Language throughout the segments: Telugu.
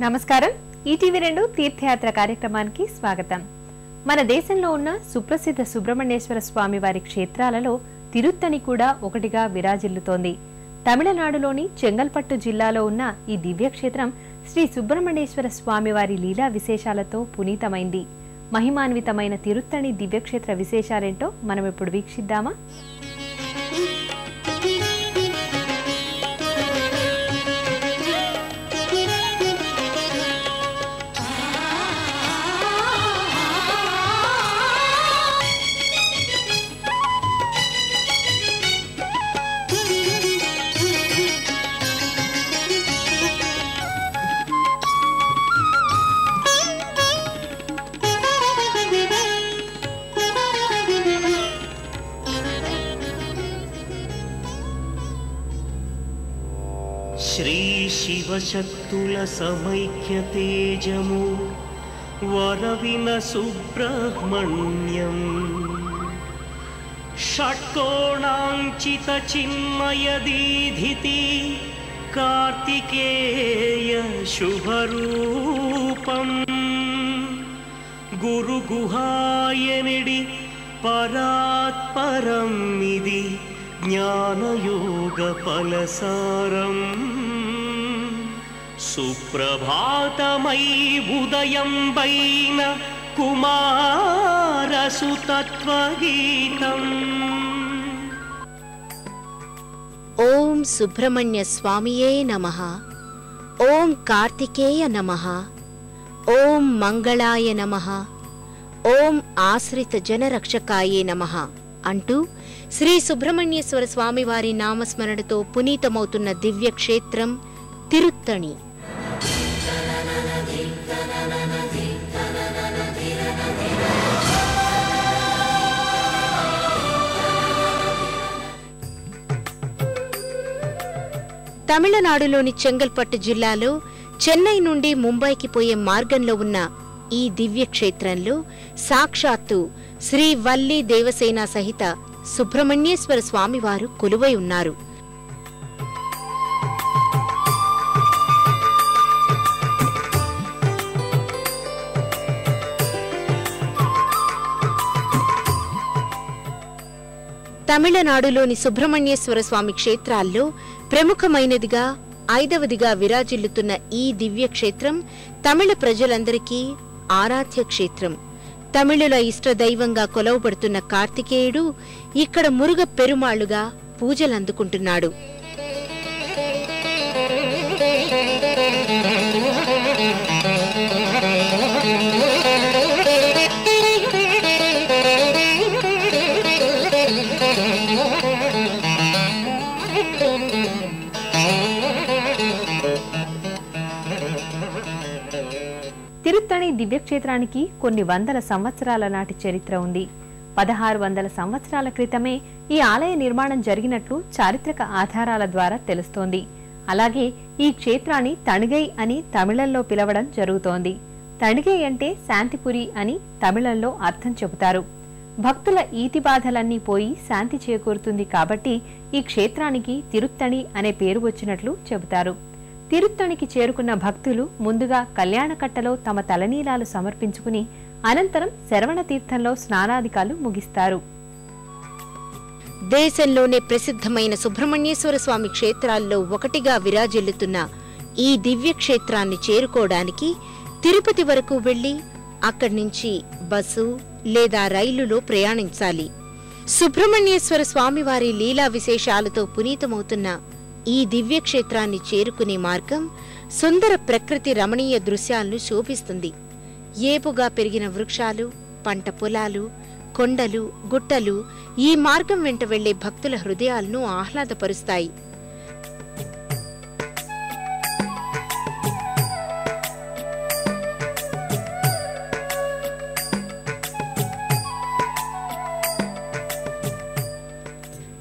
నమస్కారం. ఈటీవీ రెండు తీర్థయాత్ర కార్యక్రమానికి స్వాగతం. మన దేశంలో ఉన్న సుప్రసిద్ధ సుబ్రహ్మణ్యేశ్వర స్వామి వారి క్షేత్రాలలో తిరుత్తని కూడా ఒకటిగా విరాజిల్లుతోంది. తమిళనాడులోని చెంగల్పట్టు జిల్లాలో ఉన్న ఈ దివ్యక్షేత్రం శ్రీ సుబ్రహ్మణ్యేశ్వర స్వామి వారి లీలా విశేషాలతో పునీతమైంది. మహిమాన్వితమైన తిరుత్తణి దివ్యక్షేత్ర విశేషాలేంటో మనం ఇప్పుడు వీక్షిద్దామా? शिवशक्तुलसमैक्यतेजमो वरविनसुब्रह्मण्यम् षट्कोणाञ्चितचिन्मयदीधिति षट्कोणाञ्चितचिन्मय दीधिति कार्तिकेयशुभरूपम् गुरुगुहायमिडि परात्परमिति ज्ञानयोगफलसारम्। సుప్రభాతమై ఉదయం వైన కుమారసుతత్వగీతం. ఓం సుబ్రహ్మణ్య స్వామియే నమ. ఓం కార్తికేయ నమ. ఓం మంగళాయ నమ. ఓం ఆశ్రిత జనరక్షకాయే నమ అంటూ శ్రీ సుబ్రహ్మణ్యేశ్వర స్వామివారి నామస్మరణతో పునీతమవుతున్న దివ్యక్షేత్రం తిరుత్తణి. తమిళనాడులోని చెంగల్పట్టు జిల్లాలో చెన్నై నుండి ముంబైకి పోయే మార్గంలో ఉన్న ఈ దివ్యక్షేత్రంలో సాక్షాత్తు శ్రీ వల్లి దేవసేన సహిత సుబ్రహ్మణ్యేశ్వర స్వామివారు కొలువై ఉన్నారు. తమిళనాడులోని సుబ్రహ్మణ్యేశ్వర స్వామి క్షేత్రాల్లో ప్రముఖమైనదిగా ఐదవదిగా విరాజిల్లుతున్న ఈ దివ్యక్షేత్రం తమిళ ప్రజలందరికీ ఆరాధ్య క్షేత్రం. తమిళుల ఇష్టదైవంగా కొలవబడుతున్న కార్తికేయుడు ఇక్కడ మురుగ పెరుమాళ్ళుగా పూజలందుకుంటున్నాడు. తిరుత్తణి దివ్యక్షేత్రానికి కొన్ని వందల సంవత్సరాల నాటి చరిత్ర ఉంది. పదహారు వందల సంవత్సరాల క్రితమే ఈ ఆలయ నిర్మాణం జరిగినట్లు చారిత్రక ఆధారాల ద్వారా తెలుస్తోంది. అలాగే ఈ క్షేత్రాన్ని తణిగై అని తమిళంలో పిలవడం జరుగుతోంది. తణిగై అంటే శాంతిపురి అని తమిళంలో అర్థం చెబుతారు. భక్తుల ఈతి బాధలన్నీ పోయి శాంతి చేకూరుతుంది కాబట్టి ఈ క్షేత్రానికి తిరుత్తణి అనే పేరు వచ్చినట్లు చెబుతారు. తిరుత్తణికి చేరుకున్న భక్తులు ముందుగా కళ్యాణకట్టలో తమ తలనీలాలు సమర్పించుకుని అనంతరం శరవణ తీర్థంలో స్నానాధికాలు ముగిస్తారు. దేశంలోనే ప్రసిద్ధమైన సుబ్రహ్మణ్యేశ్వర స్వామి క్షేత్రాల్లో ఒకటిగా విరాజిల్లుతున్న ఈ దివ్యక్షేత్రాన్ని చేరుకోవడానికి తిరుపతి వరకు వెళ్ళి అక్కడి నుంచి బస్సు లేదా రైలులో ప్రయాణించాలి. సుబ్రహ్మణ్యేశ్వర స్వామివారి లీలా విశేషాలతో పునీతమవుతున్న ఈ దివ్యక్షేత్రాన్ని చేరుకునే మార్గం సుందర ప్రకృతి రమణీయ దృశ్యాలను శోభిస్తుంది. ఏపుగా పెరిగిన వృక్షాలు పంట పొలాలు కొండలు గుట్టలు ఈ మార్గం వెంట వెళ్ళే భక్తుల హృదయాలను ఆహ్లాదపరుస్తాయి.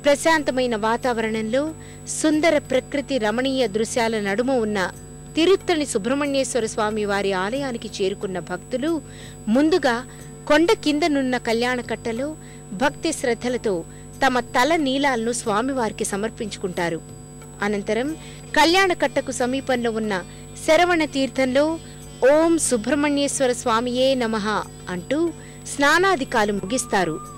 ప్రశాంతమైన వాతావరణంలో సుందర ప్రకృతి రమణీయ దృశ్యాల నడుమ ఉన్న తిరుత్తణి సుబ్రహ్మణ్యేశ్వర స్వామి వారి ఆలయానికి చేరుకున్న భక్తులు ముందుగా కొండ కిందనున్న కళ్యాణకట్టలో భక్తి శ్రద్ధలతో తమ తల నీలాలను స్వామివారికి సమర్పించుకుంటారు. అనంతరం కళ్యాణకట్టకు సమీపంలో ఉన్న శరవణ తీర్థంలో ఓం సుబ్రహ్మణ్యేశ్వర స్వామియే నమః అంటూ స్నానాధికాలు ముగిస్తారు.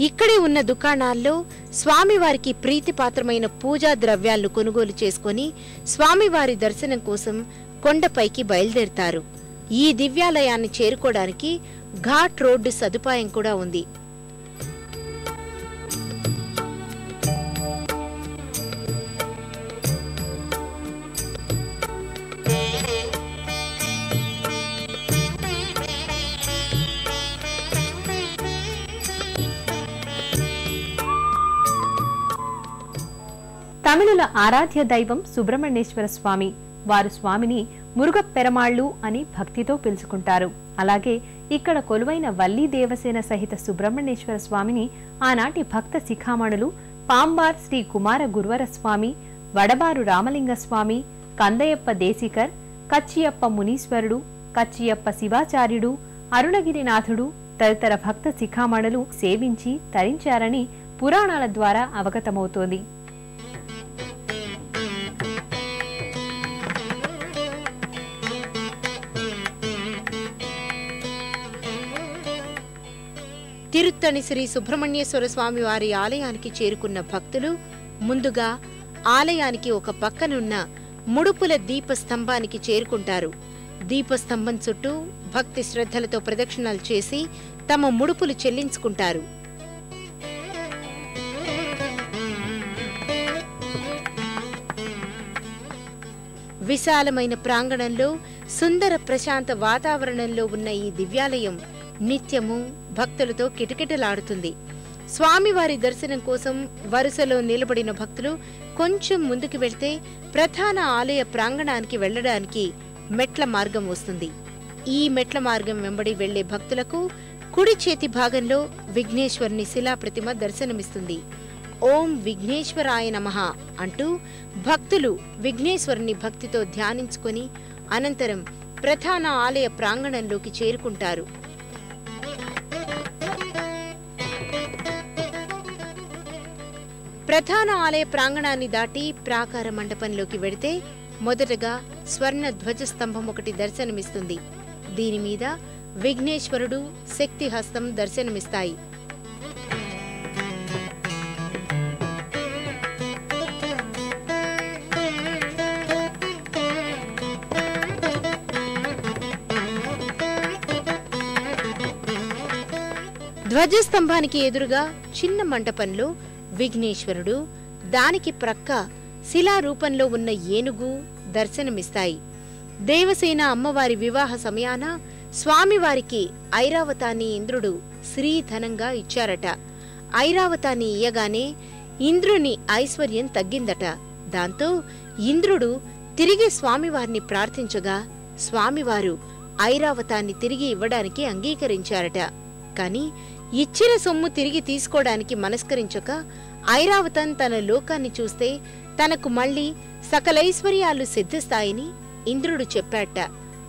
ఇక్కడే ఉన్న దుకాణాల్లో స్వామివారికి ప్రీతిపాత్రమైన పూజా ద్రవ్యాలను కొనుగోలు చేసుకొని స్వామివారి దర్శనం కోసం కొండపైకి బయలుదేరుతారు. ఈ దివ్యాలయాన్ని చేరుకోవడానికి ఘాట్ రోడ్డు సదుపాయం కూడా ఉంది. తమిళుల ఆరాధ్య దైవం సుబ్రహ్మణ్యేశ్వర స్వామి. వారు స్వామిని మురుగ పెరమాళ్ళు అని భక్తితో పిలుచుకుంటారు. అలాగే ఇక్కడ కొలువైన వల్లీ దేవసేన సహిత సుబ్రహ్మణ్యేశ్వర స్వామిని ఆనాటి భక్త శిఖామణులు పాంబార్ శ్రీ కుమార గురువర స్వామి వడబారు రామలింగ స్వామి కందయప్ప దేశికర్ కచ్చియప్ప మునీశ్వరుడు కచ్చియప్ప శివాచార్యుడు అరుణగిరినాథుడు తదితర భక్త శిఖామణులు సేవించి తరించారని పురాణాల ద్వారా అవగతమవుతోంది. తిరుత్తణి శ్రీ సుబ్రహ్మణ్యేశ్వర స్వామి వారి ఆలయానికి చేరుకున్న భక్తులు ముందుగా ఆలయానికి ఒక పక్కనున్న ముడుపుల దీపస్తంభానికి చేరుకుంటారు. దీపస్తంభం చుట్టూ భక్తి శ్రద్ధలతో ప్రదక్షిణలు చేసి తమ ముడుపులు చెల్లించుకుంటారు. విశాలమైన ప్రాంగణంలో సుందర ప్రశాంత వాతావరణంలో ఉన్న ఈ దివ్యాలయం నిత్యము భక్తులతో కిటకిటలాడుతుంది. స్వామివారి దర్శనం కోసం వరుసలో నిలబడిన భక్తులు కొంచెం ముందుకు వెళ్తే ప్రధాన ఆలయ ప్రాంగణానికి వెళ్ళడానికి మెట్ల మార్గం వస్తుంది. ఈ మెట్ల మార్గం వెంబడి వెళ్ళే భక్తులకు కుడి చేతి భాగంలో విఘ్నేశ్వరుని శిలాప్రతిమ దర్శనమిస్తుంది. ఓం విఘ్నేశ్వరాయ నమః అంటూ భక్తులు విఘ్నేశ్వరుని భక్తితో ధ్యానించుకొని అనంతరం ప్రధాన ఆలయ ప్రాంగణంలోకి చేరుకుంటారు. ప్రధాన ఆలయ ప్రాంగణాన్ని దాటి ప్రాకార మండపంలోకి వెడితే మొదటగా స్వర్ణ ధ్వజస్తంభం ఒకటి దర్శనమిస్తుంది. దీని మీద విఘ్నేశ్వరుడు శక్తి హస్తం దర్శనమిస్తాయి. ధ్వజస్తంభానికి ఎదురుగా చిన్న మండపంలో విఘ్నేశ్వరుడు దానికి ప్రక్క శిలా రూపంలో ఉన్న ఏనుగు దర్శనమిస్తాయి. దేవసేన అమ్మవారి వివాహ సమయాన స్వామివారికి ఐరావతాన్ని ఇంద్రుడు శ్రీధనంగా ఇచ్చారట. ఐరావతాన్ని ఇయ్యగానే ఇంద్రుని ఐశ్వర్యం తగ్గిందట. దాంతో ఇంద్రుడు తిరిగి స్వామివారిని ప్రార్థించగా స్వామివారు ఐరావతాన్ని తిరిగి ఇవ్వడానికి అంగీకరించారట. కాని ఇచ్చిన సొమ్ము తిరిగి తీసుకోవడానికి మనస్కరించక ఐరావతం తన లోకాన్ని చూస్తే తనకు మళ్ళీ సకలైశ్వర్యాలు సిద్ధిస్తాయని ఇంద్రుడు చెప్పాట.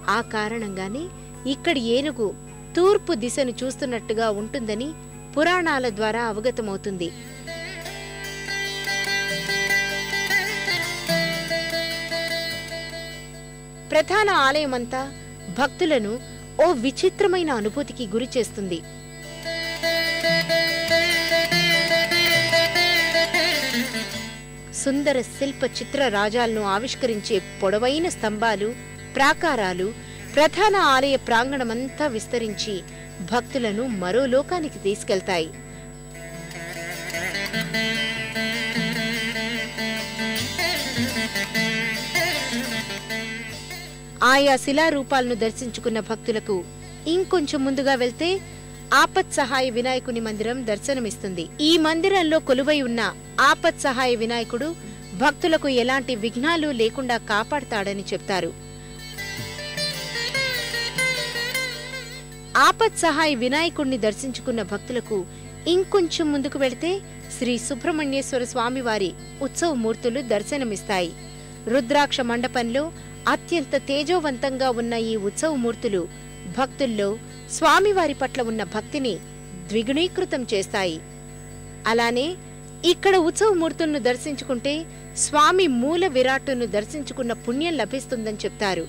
ఆ కారణంగానే ఇక్కడి ఏనుగు తూర్పు దిశను చూస్తున్నట్టుగా ఉంటుందని పురాణాల ద్వారా అవగతమవుతుంది. ప్రధాన ఆలయమంతా భక్తులను ఓ విచిత్రమైన అనుభూతికి గురి సుందర శిల్ప చిత్ర రాజాలను ఆవిష్కరించే పొడవైన స్తంభాలు ప్రాకారాలు ప్రధాన ఆలయ ప్రాంగణమంతా విస్తరించి భక్తులను మరో లోకానికి తీసుకెళ్తాయి. ఆయా శిలారూపాలను దర్శించుకున్న భక్తులకు ఇంకొంచెం ముందుగా వెళ్తే ఆపత్ సహాయ వినాయకుని మందిరం దర్శనమిస్తుంది. ఈ మందిరంలో కొలువై ఉన్న ఆపత్ సహాయ వినాయకుడు భక్తులకు ఎలాంటి విఘ్నాలు లేకుండా కాపాడతాడని చెప్తారు. ఆపత్ సహాయ వినాయకుణ్ణి దర్శించుకున్న భక్తులకు ఇంకొంచెం ముందుకు వెళితే శ్రీ సుబ్రహ్మణ్యేశ్వర స్వామివారి ఉత్సవమూర్తులు దర్శనమిస్తాయి. రుద్రాక్ష మండపంలో అత్యంత తేజోవంతంగా ఉన్న ఈ ఉత్సవమూర్తులు భక్తుల్లో స్వామివారి పట్ల ఉన్న భక్తిని ద్విగుణీకృతం చేస్తాయి. అలానే ఇక్కడ ఉత్సవమూర్తులను దర్శించుకుంటే స్వామి మూల విరాట్టును దర్శించుకున్న పుణ్యం లభిస్తుందని చెప్తారు.